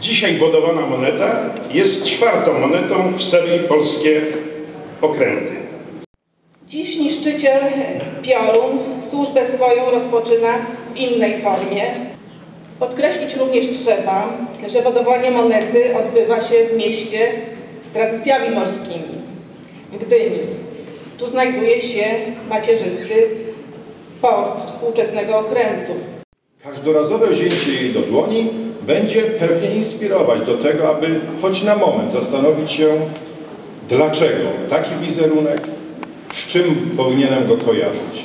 Dzisiaj budowana moneta jest czwartą monetą w serii Polskie Okręty. Dziś niszczyciel Piorun służbę swoją rozpoczyna w innej formie. Podkreślić również trzeba, że wodowanie monety odbywa się w mieście z tradycjami morskimi, w Gdyni. Tu znajduje się macierzysty port współczesnego okrętu. Każdorazowe wzięcie jej do dłoni będzie pewnie inspirować do tego, aby choć na moment zastanowić się, dlaczego taki wizerunek, z czym powinienem go kojarzyć.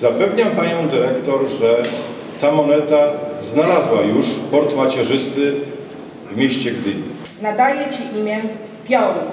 Zapewniam Panią Dyrektor, że ta moneta znalazła już port macierzysty w mieście Gdyni. Nadaje Ci imię Piorun.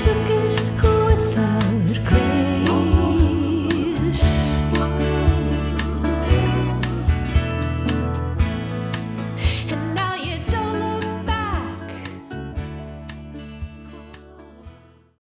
took